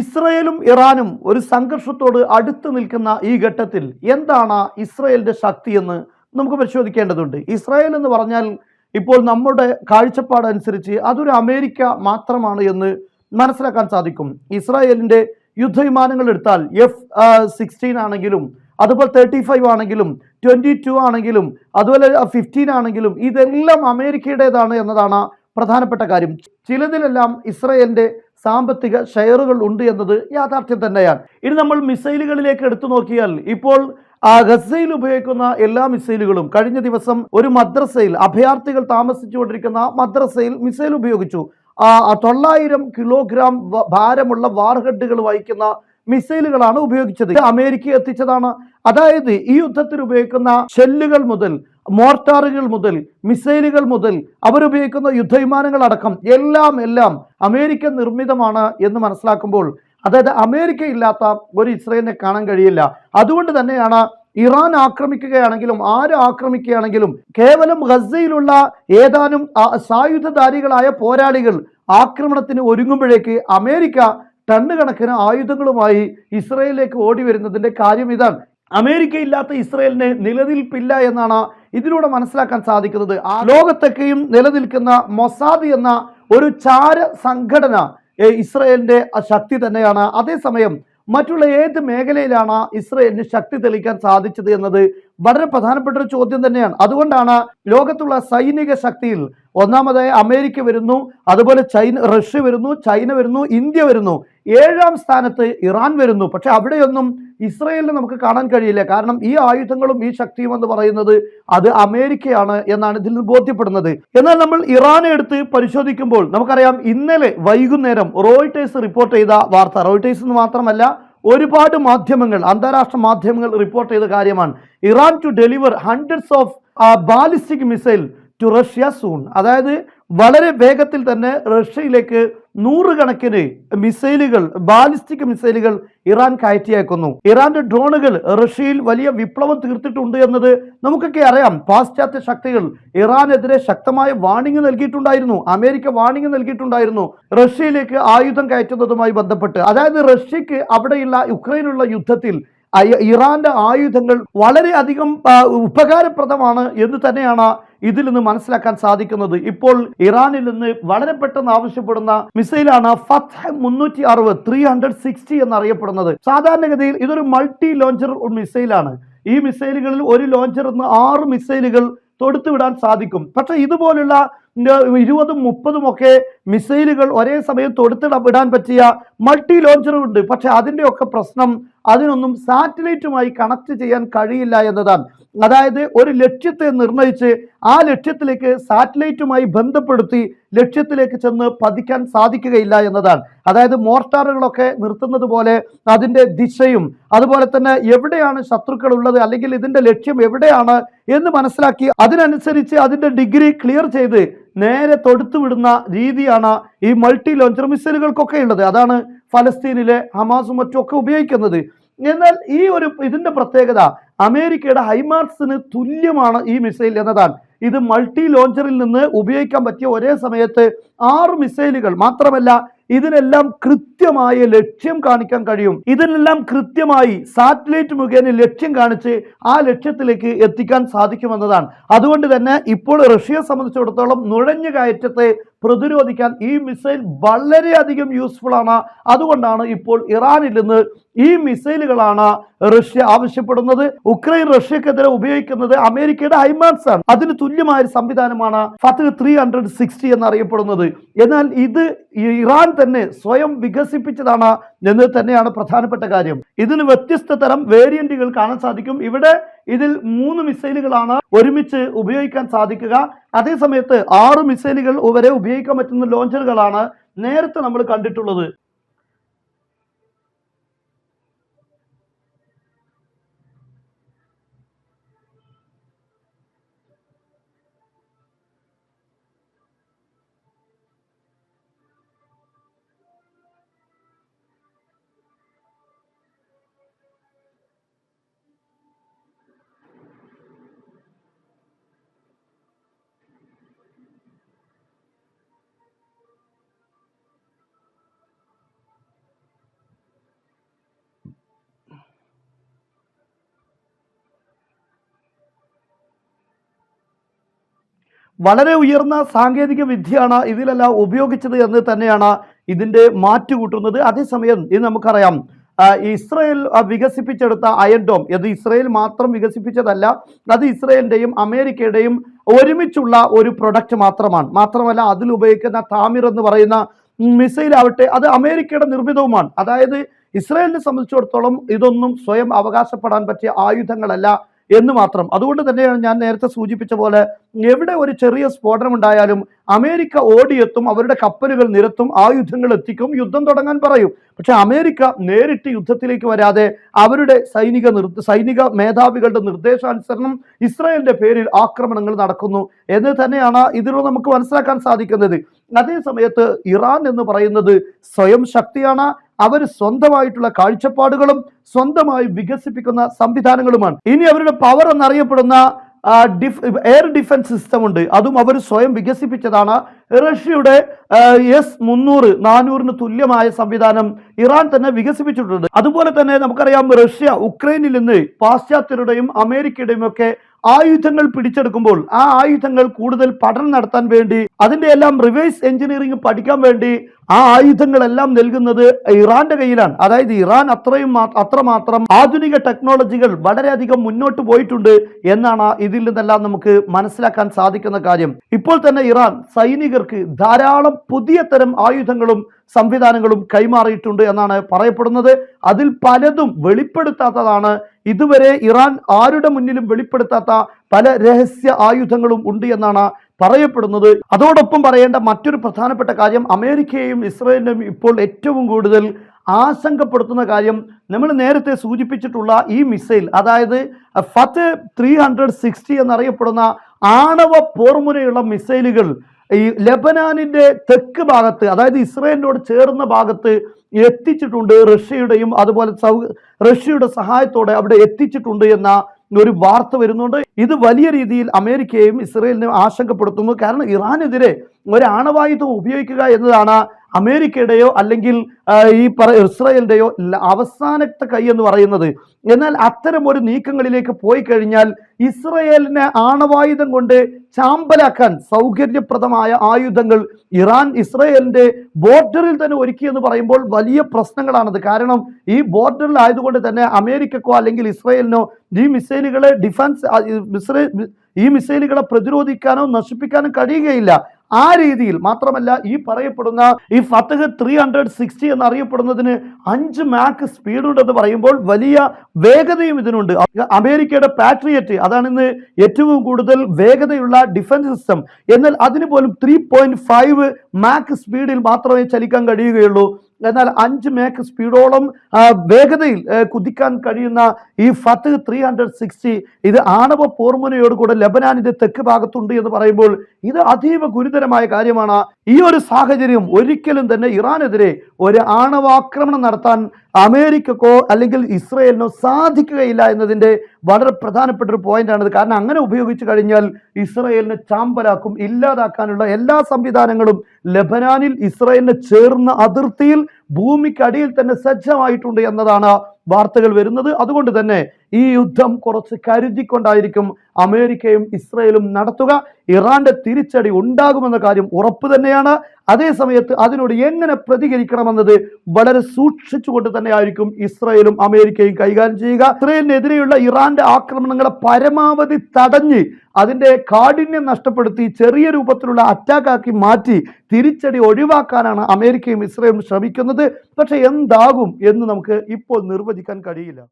ഇസ്രയേലും ഇറാനും ഒരു സംഘർഷത്തോട് അടുത്ത് നിൽക്കുന്ന ഈ ഘട്ടത്തിൽ എന്താണ് ഇസ്രയേലിന്റെ ശക്തി എന്ന് നമുക്ക് പരിശോധിക്കേണ്ടതുണ്ട്. ഇസ്രായേൽ എന്ന് പറഞ്ഞാൽ ഇപ്പോൾ നമ്മുടെ കാഴ്ചപ്പാട് അനുസരിച്ച് അതൊരു അമേരിക്ക മാത്രമാണ് എന്ന് മനസ്സിലാക്കാൻ സാധിക്കും. ഇസ്രായേലിന്റെ യുദ്ധവിമാനങ്ങൾ എടുത്താൽ എഫ് സിക്സ്റ്റീൻ ആണെങ്കിലും അതുപോലെ തേർട്ടി ഫൈവ് ആണെങ്കിലും ട്വന്റി ടു ആണെങ്കിലും അതുപോലെ ഫിഫ്റ്റീൻ ആണെങ്കിലും ഇതെല്ലാം അമേരിക്കയുടേതാണ് എന്നതാണ് പ്രധാനപ്പെട്ട കാര്യം. ചിലതിലെല്ലാം ഇസ്രയേലിന്റെ സാമ്പത്തിക ഷെയറുകൾ ഉണ്ട് എന്നത് യാഥാർത്ഥ്യം തന്നെയാണ്. ഇനി നമ്മൾ മിസൈലുകളിലേക്ക് എടുത്തു നോക്കിയാൽ ഇപ്പോൾ ആ ഗസയിൽ ഉപയോഗിക്കുന്ന എല്ലാ മിസൈലുകളും കഴിഞ്ഞ ദിവസം ഒരു മദ്രസയിൽ അഭയാർത്ഥികൾ താമസിച്ചുകൊണ്ടിരിക്കുന്ന മദ്രസയിൽ മിസൈൽ ഉപയോഗിച്ചു. ആ തൊള്ളായിരം കിലോഗ്രാം ഭാരമുള്ള വാർഹെഡുകൾ വഹിക്കുന്ന മിസൈലുകളാണ് ഉപയോഗിച്ചത്. അമേരിക്ക എത്തിച്ചതാണ്. അതായത് ഈ യുദ്ധത്തിൽ ഉപയോഗിക്കുന്ന ഷെല്ലുകൾ മുതൽ മോർട്ടാറുകൾ മുതൽ മിസൈലുകൾ മുതൽ അവരുപയോഗിക്കുന്ന യുദ്ധവിമാനങ്ങൾ അടക്കം എല്ലാം എല്ലാം അമേരിക്ക നിർമ്മിതമാണ് എന്ന് മനസ്സിലാക്കുമ്പോൾ അതായത് അമേരിക്ക ഇല്ലാത്ത ഒരു ഇസ്രയേലിനെ കാണാൻ കഴിയില്ല. അതുകൊണ്ട് തന്നെയാണ് ഇറാൻ ആക്രമിക്കുകയാണെങ്കിലും ആര് ആക്രമിക്കുകയാണെങ്കിലും കേവലം ഗസയിലുള്ള ഏതാനും സായുധധാരികളായ പോരാളികൾ ആക്രമണത്തിന് ഒരുങ്ങുമ്പോഴേക്ക് അമേരിക്ക ടണ്ണ് കണക്കിന് ആയുധങ്ങളുമായി ഇസ്രയേലിലേക്ക് ഓടി വരുന്നതിന്റെ കാര്യം ഇതാണ്. അമേരിക്ക ഇല്ലാത്ത ഇസ്രയേലിന് നിലനിൽപ്പില്ല എന്നാണ് ഇതിലൂടെ മനസ്സിലാക്കാൻ സാധിക്കുന്നത് ആ ലോകത്തൊക്കെയും നിലനിൽക്കുന്ന മൊസാദ് എന്ന ഒരു ചാര സംഘടന ഇസ്രയേലിന്റെ ശക്തി തന്നെയാണ്. അതേസമയം മറ്റുള്ള ഏത് മേഖലയിലാണ് ഇസ്രയേലിന് ശക്തി തെളിയിക്കാൻ സാധിച്ചത് എന്നത് വളരെ പ്രധാനപ്പെട്ട ഒരു ചോദ്യം തന്നെയാണ്. അതുകൊണ്ടാണ് ലോകത്തുള്ള സൈനിക ശക്തിയിൽ ഒന്നാമതായി അമേരിക്ക വരുന്നു അതുപോലെ ചൈന റഷ്യ വരുന്നു ചൈന വരുന്നു ഇന്ത്യ വരുന്നു ഏഴാം സ്ഥാനത്ത് ഇറാൻ വരുന്നു. പക്ഷെ അവിടെയൊന്നും ഇസ്രയേലിന് നമുക്ക് കാണാൻ കഴിയില്ല. കാരണം ഈ ആയുധങ്ങളും ഈ ശക്തിയും എന്ന് പറയുന്നത് അത് അമേരിക്കയാണ് എന്നാണ് ഇതിൽ നിന്ന് ബോധ്യപ്പെടുന്നത്. എന്നാൽ നമ്മൾ ഇറാനെ എടുത്ത് പരിശോധിക്കുമ്പോൾ നമുക്കറിയാം ഇന്നലെ വൈകുന്നേരം റോയിട്ടേഴ്സ് റിപ്പോർട്ട് ചെയ്ത വാർത്ത റോയിട്ടേഴ്സ് എന്ന് മാത്രമല്ല ഒരുപാട് മാധ്യമങ്ങൾ അന്താരാഷ്ട്ര മാധ്യമങ്ങൾ റിപ്പോർട്ട് ചെയ്ത കാര്യമാണ്. Iran to deliver hundreds of ballistic missile to Russia soon അതായത് വളരെ വേഗത്തിൽ തന്നെ റഷ്യയിലേക്ക് നൂറുകണക്കിന് മിസൈലുകൾ ബാലിസ്റ്റിക് മിസൈലുകൾ ഇറാൻ കയറ്റിയേക്കുന്നു. ഇറാന്റെ ഡ്രോണുകൾ റഷ്യയിൽ വലിയ വിപ്ലവം തീർത്തിട്ടുണ്ട് എന്നത് നമുക്കൊക്കെ അറിയാം. പാശ്ചാത്യ ശക്തികൾ ഇറാനെതിരെ ശക്തമായ വാണിംഗ് നൽകിയിട്ടുണ്ടായിരുന്നു. അമേരിക്ക വാണിംഗ് നൽകിയിട്ടുണ്ടായിരുന്നു. റഷ്യയിലേക്ക് ആയുധം കയറ്റുന്നതുമായി ബന്ധപ്പെട്ട്. അതായത് റഷ്യക്ക് അവിടെയുള്ള യുക്രൈനുള്ള യുദ്ധത്തിൽ ഇറാന്റെ ആയുധങ്ങൾ വളരെയധികം ഉപകാരപ്രദമാണ് എന്ന് തന്നെയാണ് ഇതിൽ നിന്ന് മനസ്സിലാക്കാൻ സാധിക്കുന്നത്. ഇപ്പോൾ ഇറാനിൽ നിന്ന് വളരെ പെട്ടെന്ന് ആവശ്യപ്പെടുന്ന മിസൈലാണ് ഫത്ത് മുന്നൂറ്റി അറുപത് ത്രീ ഹൺഡ്രഡ് സിക്സ്റ്റി എന്നറിയപ്പെടുന്നത്. സാധാരണഗതിയിൽ ഇതൊരു മൾട്ടി ലോഞ്ചർ മിസൈലാണ്. ഈ മിസൈലുകളിൽ ഒരു ലോഞ്ചർ നിന്ന് ആറ് മിസൈലുകൾ തൊടുത്തുവിടാൻ സാധിക്കും. പക്ഷെ ഇതുപോലുള്ള ഇരുപതും മുപ്പതും ഒക്കെ മിസൈലുകൾ ഒരേ സമയം തൊടുത്തിട വിടാൻ പറ്റിയ മൾട്ടി ലോഞ്ചറുണ്ട്. പക്ഷെ അതിന്റെയൊക്കെ പ്രശ്നം അതിനൊന്നും സാറ്റലൈറ്റുമായി കണക്ട് ചെയ്യാൻ കഴിയില്ല എന്നതാണ്. അതായത് ഒരു ലക്ഷ്യത്തെ നിർണയിച്ച് ആ ലക്ഷ്യത്തിലേക്ക് സാറ്റലൈറ്റുമായി ബന്ധപ്പെടുത്തി ലക്ഷ്യത്തിലേക്ക് ചെന്ന് പതിക്കാൻ സാധിക്കുകയില്ല എന്നതാണ്. അതായത് മോർട്ടാറുകളൊക്കെ നിർത്തുന്നത് പോലെ അതിന്റെ ദിശയും അതുപോലെ തന്നെ എവിടെയാണ് ശത്രുക്കൾ ഉള്ളത് അല്ലെങ്കിൽ ഇതിന്റെ ലക്ഷ്യം എവിടെയാണ് എന്ന് മനസ്സിലാക്കി അതിനനുസരിച്ച് അതിന്റെ ഡിഗ്രി ക്ലിയർ ചെയ്ത് നേരെ തൊടുത്തു വിടുന്ന രീതിയാണ് ഈ മൾട്ടി ലോഞ്ചർ മിസൈലുകൾക്കൊക്കെ ഉള്ളത്. അതാണ് ഫലസ്തീനിലെ ഹമാസും മറ്റുമൊക്കെ ഉപയോഗിക്കുന്നത്. എന്നാൽ ഈ ഒരു ഇതിന്റെ പ്രത്യേകത അമേരിക്കയുടെ ഹൈമാർസിന് തുല്യമാണ് ഈ മിസൈൽ എന്നതാണ്. ഇത് മൾട്ടി ലോഞ്ചറിൽ നിന്ന് ഉപയോഗിക്കാൻ പറ്റിയ ഒരേ സമയത്ത് ആറ് മിസൈലുകൾ മാത്രമല്ല ഇതിനെല്ലാം കൃത്യമായ ലക്ഷ്യം കാണിക്കാൻ കഴിയും. ഇതിനെല്ലാം കൃത്യമായി സാറ്റലൈറ്റ് മുഖേന ലക്ഷ്യം കാണിച്ച് ആ ലക്ഷ്യത്തിലേക്ക് എത്തിക്കാൻ സാധിക്കുമെന്നതാണ്. അതുകൊണ്ട് തന്നെ ഇപ്പോൾ റഷ്യയെ സംബന്ധിച്ചിടത്തോളം നുഴഞ്ഞു കയറ്റത്തെ പ്രതിരോധിക്കാൻ ഈ മിസൈൽ വളരെയധികം യൂസ്ഫുൾ ആണ്. അതുകൊണ്ടാണ് ഇപ്പോൾ ഇറാനിൽ നിന്ന് ഈ മിസൈലുകളാണ് റഷ്യ ആവശ്യപ്പെടുന്നത്. ഉക്രൈൻ റഷ്യക്കെതിരെ ഉപയോഗിക്കുന്നത് അമേരിക്കയുടെ ഹൈമാൻസ് ആണ്. അതിന് തുല്യമായ ഒരു സംവിധാനമാണ് ഫത്ത് ത്രീ ഹൺഡ്രഡ് സിക്സ്റ്റി എന്നറിയപ്പെടുന്നത്. എന്നാൽ ഇത് ഇറാൻ തന്നെ സ്വയം വികസിപ്പിച്ചതാണ്. എന്ന് തന്നെയാണ് പ്രധാനപ്പെട്ട കാര്യം. ഇതിന് വ്യത്യസ്ത തരം വേരിയന്റുകൾ കാണാൻ സാധിക്കും. ഇവിടെ ഇതിൽ മൂന്ന് മിസൈലുകളാണ് ഒരുമിച്ച് ഉപയോഗിക്കാൻ സാധിക്കുക. അതേസമയത്ത് ആറ് മിസൈലുകൾ വരെ ഉപയോഗിക്കാൻ പറ്റുന്ന ലോഞ്ചറുകളാണ് നേരത്തെ നമ്മൾ കണ്ടിട്ടുള്ളത്. വളരെ ഉയർന്ന സാങ്കേതിക വിദ്യയാണ് ഇതിലെല്ലാം ഉപയോഗിച്ചത് എന്ന് തന്നെയാണ് ഇതിന്റെ മാറ്റുകൂട്ടുന്നത് അതേസമയം ഇത് നമുക്കറിയാം ഇസ്രയേൽ വികസിപ്പിച്ചെടുത്ത അയൺ ഡോം ഇത് ഇസ്രയേൽ മാത്രം വികസിപ്പിച്ചതല്ല അത് ഇസ്രയേലിന്റെയും അമേരിക്കയുടെയും ഒരുമിച്ചുള്ള ഒരു പ്രൊഡക്റ്റ് മാത്രമാണ്. മാത്രമല്ല അതിൽ ഉപയോഗിക്കുന്ന താമിർ എന്ന് പറയുന്ന മിസൈൽ ആവട്ടെ അത് അമേരിക്കയുടെ നിർമ്മിതവുമാണ്. അതായത് ഇസ്രയേലിനെ സംബന്ധിച്ചിടത്തോളം ഇതൊന്നും സ്വയം അവകാശപ്പെടാൻ പറ്റിയ ആയുധങ്ങളല്ല. എന്ന് മാത്രം. അതുകൊണ്ട് തന്നെയാണ് ഞാൻ നേരത്തെ സൂചിപ്പിച്ച പോലെ എവിടെ ഒരു ചെറിയ സ്ഫോടനം ഉണ്ടായാലും അമേരിക്ക ഓടിയെത്തും അവരുടെ കപ്പലുകൾ നിരത്തും ആയുധങ്ങൾ എത്തിക്കും യുദ്ധം തുടങ്ങാൻ പറയും. പക്ഷെ അമേരിക്ക നേരിട്ട് യുദ്ധത്തിലേക്ക് വരാതെ അവരുടെ സൈനിക സൈനിക മേധാവികളുടെ നിർദ്ദേശാനുസരണം ഇസ്രായേലിന്റെ പേരിൽ ആക്രമണങ്ങൾ നടക്കുന്നു എന്ന് തന്നെയാണ് ഇതിലൂടെ നമുക്ക് മനസ്സിലാക്കാൻ സാധിക്കുന്നത്. അതേ സമയത്ത് ഇറാൻ എന്ന് പറയുന്നത് സ്വയം ശക്തിയാണ് അവർ സ്വന്തമായിട്ടുള്ള കാഴ്ചപ്പാടുകളും സ്വന്തമായി വികസിപ്പിക്കുന്ന സംവിധാനങ്ങളുമാണ്. ഇനി അവരുടെ പവർ എന്നറിയപ്പെടുന്ന ഡിഫ് എയർ ഡിഫൻസ് സിസ്റ്റം ഉണ്ട്. അതും അവർ സ്വയം വികസിപ്പിച്ചതാണ്. റഷ്യയുടെ എസ് മുന്നൂറ് നാനൂറിന് തുല്യമായ സംവിധാനം ഇറാൻ തന്നെ വികസിപ്പിച്ചിട്ടുണ്ട്. അതുപോലെ തന്നെ നമുക്കറിയാം റഷ്യ ഉക്രൈനിൽ നിന്ന് പാശ്ചാത്യരുടെയും അമേരിക്കയുടെയും ഒക്കെ ആയുധങ്ങൾ പിടിച്ചെടുക്കുമ്പോൾ ആ ആയുധങ്ങൾ കൂടുതൽ പഠനം നടത്താൻ വേണ്ടി അതിന്റെ എല്ലാം റിവേഴ്സ് എഞ്ചിനീയറിംഗ് പഠിക്കാൻ വേണ്ടി ആ ആയുധങ്ങളെല്ലാം നൽകുന്നത് ഇറാന്റെ കയ്യിലാണ്. അതായത് ഇറാൻ അത്രയും അത്രമാത്രം ആധുനിക ടെക്നോളജികൾ വളരെയധികം മുന്നോട്ട് പോയിട്ടുണ്ട് എന്നാണ് ഇതിൽ നിന്നെല്ലാം നമുക്ക് മനസ്സിലാക്കാൻ സാധിക്കുന്ന കാര്യം. ഇപ്പോൾ തന്നെ ഇറാൻ സൈനികർക്ക് ധാരാളം പുതിയ തരം ആയുധങ്ങളും സംവിധാനങ്ങളും കൈമാറിയിട്ടുണ്ട് എന്നാണ് പറയപ്പെടുന്നത്. അതിൽ പലതും വെളിപ്പെടുത്താത്തതാണ്. ഇതുവരെ ഇറാൻ ആരുടെ മുന്നിലും വെളിപ്പെടുത്താത്ത പല രഹസ്യ ആയുധങ്ങളും ഉണ്ട് എന്നാണ് പറയപ്പെടുന്നത്. അതോടൊപ്പം പറയേണ്ട മറ്റൊരു പ്രധാനപ്പെട്ട കാര്യം അമേരിക്കയെയും ഇസ്രയേലിനെയും ഇപ്പോൾ ഏറ്റവും കൂടുതൽ ആശങ്കപ്പെടുത്തുന്ന കാര്യം നമ്മൾ നേരത്തെ സൂചിപ്പിച്ചിട്ടുള്ള ഈ മിസൈൽ അതായത് ഫത്ത് ത്രീ ഹൺഡ്രഡ് സിക്സ്റ്റി എന്നറിയപ്പെടുന്ന ആണവ പോർമുനയുള്ള മിസൈലുകൾ ഈ ലെബനാനിന്റെ തെക്ക് ഭാഗത്ത് അതായത് ഇസ്രയേലിനോട് ചേർന്ന ഭാഗത്ത് എത്തിച്ചിട്ടുണ്ട് റഷ്യയുടെയും അതുപോലെ സൗ റഷ്യയുടെ സഹായത്തോടെ അവിടെ എത്തിച്ചിട്ടുണ്ട് എന്ന ഒരു വാർത്ത വരുന്നുണ്ട്. ഇത് വലിയ രീതിയിൽ അമേരിക്കയെയും ഇസ്രയേലിനെയും ആശങ്കപ്പെടുത്തുന്നു. കാരണം ഇറാനെതിരെ ഒരു ആണവായുധം ഉപയോഗിക്കുക എന്നതാണ് അമേരിക്കയുടെയോ അല്ലെങ്കിൽ ഈ പറ ഇസ്രായേലിന്റെയോ അവസാനത്തെ കൈ എന്ന് പറയുന്നത്. എന്നാൽ അത്തരം ഒരു നീക്കങ്ങളിലേക്ക് പോയി കഴിഞ്ഞാൽ ഇസ്രയേലിനെ ആണവായുധം കൊണ്ട് ചാമ്പലാക്കാൻ സൗകര്യപ്രദമായ ആയുധങ്ങൾ ഇറാൻ ഇസ്രയേലിന്റെ ബോർഡറിൽ തന്നെ ഒരുക്കിയെന്ന് പറയുമ്പോൾ വലിയ പ്രശ്നങ്ങളാണത്. കാരണം ഈ ബോർഡറിൽ ആയതുകൊണ്ട് തന്നെ അമേരിക്കക്കോ അല്ലെങ്കിൽ ഇസ്രയേലിനോ ഈ മിസൈലുകളെ ഡിഫൻസ് ഈ മിസൈലുകളെ പ്രതിരോധിക്കാനോ നശിപ്പിക്കാനോ കഴിയുകയില്ല. ആ രീതിയിൽ മാത്രമല്ല ഈ പറയപ്പെടുന്ന ഈ ഫത്തഹ് ത്രീ ഹൺഡ്രഡ് സിക്സ്റ്റി എന്നറിയപ്പെടുന്നതിന് അഞ്ച് മാക്ക് സ്പീഡുണ്ടെന്ന് പറയുമ്പോൾ വലിയ വേഗതയും ഇതിനുണ്ട്. അമേരിക്കയുടെ പാട്രിയറ്റ് അതാണ് ഇന്ന് ഏറ്റവും കൂടുതൽ വേഗതയുള്ള ഡിഫൻസ് സിസ്റ്റം എന്നാൽ അതിന് പോലും ത്രീ പോയിന്റ് ഫൈവ് മാക്ക് സ്പീഡിൽ മാത്രമേ ചലിക്കാൻ കഴിയുകയുള്ളൂ. എന്നാൽ അഞ്ച് മേക്ക് സ്പീഡോളം വേഗതയിൽ കുതിക്കാൻ കഴിയുന്ന ഈ ഫത്ത് ത്രീ ഹൺഡ്രഡ് സിക്സ്റ്റി ഇത് ആണവ പോർമുനയോടുകൂടെ ലബനാനിന്റെ തെക്ക് ഭാഗത്തുണ്ട് എന്ന് പറയുമ്പോൾ ഇത് അതീവ ഗുരുതരമായ കാര്യമാണ്. ഈ ഒരു സാഹചര്യം ഒരിക്കലും തന്നെ ഇറാനെതിരെ ഒരു ആണവാക്രമണം നടത്താൻ അമേരിക്കക്കോ അല്ലെങ്കിൽ ഇസ്രയേലിനോ സാധിക്കുകയില്ല എന്നതിന്റെ വളരെ പ്രധാനപ്പെട്ട ഒരു പോയിന്റാണിത് കാരണം അങ്ങനെ ഉപയോഗിച്ചു കഴിഞ്ഞാൽ ഇസ്രയേലിനെ ചാമ്പലാക്കും ഇല്ലാതാക്കാനുള്ള എല്ലാ സംവിധാനങ്ങളും ലബനാനിൽ ഇസ്രയേലിനെ ചേർന്ന അതിർത്തിയിൽ ഭൂമിക്കടിയിൽ തന്നെ സജ്ജമായിട്ടുണ്ട് എന്നതാണ് വാർത്തകൾ വരുന്നത്. അതുകൊണ്ട് തന്നെ ഈ യുദ്ധം കുറച്ച് കരുതിക്കൊണ്ടായിരിക്കും അമേരിക്കയും ഇസ്രയേലും നടത്തുക. ഇറാന്റെ തിരിച്ചടി ഉണ്ടാകുമെന്ന കാര്യം ഉറപ്പ് തന്നെയാണ്. അതേ സമയത്ത് അതിനോട് എങ്ങനെ പ്രതികരിക്കണമെന്നത് വളരെ സൂക്ഷിച്ചുകൊണ്ട് തന്നെ ആയിരിക്കും ഇസ്രയേലും അമേരിക്കയും കൈകാര്യം ചെയ്യുക. ഇസ്രയേലിനെതിരെയുള്ള ഇറാന്റെ ആക്രമണങ്ങളെ പരമാവധി തടഞ്ഞ് അതിന്റെ കാഠിന്യം നഷ്ടപ്പെടുത്തി ചെറിയ രൂപത്തിലുള്ള അറ്റാക്കാക്കി മാറ്റി തിരിച്ചടി ഒഴിവാക്കാനാണ് അമേരിക്കയും ഇസ്രയേലും ശ്രമിക്കുന്നത്. പക്ഷേ എന്താകും എന്ന് നമുക്ക് ഇപ്പോൾ നിർവചിക്കാൻ കഴിയില്ല.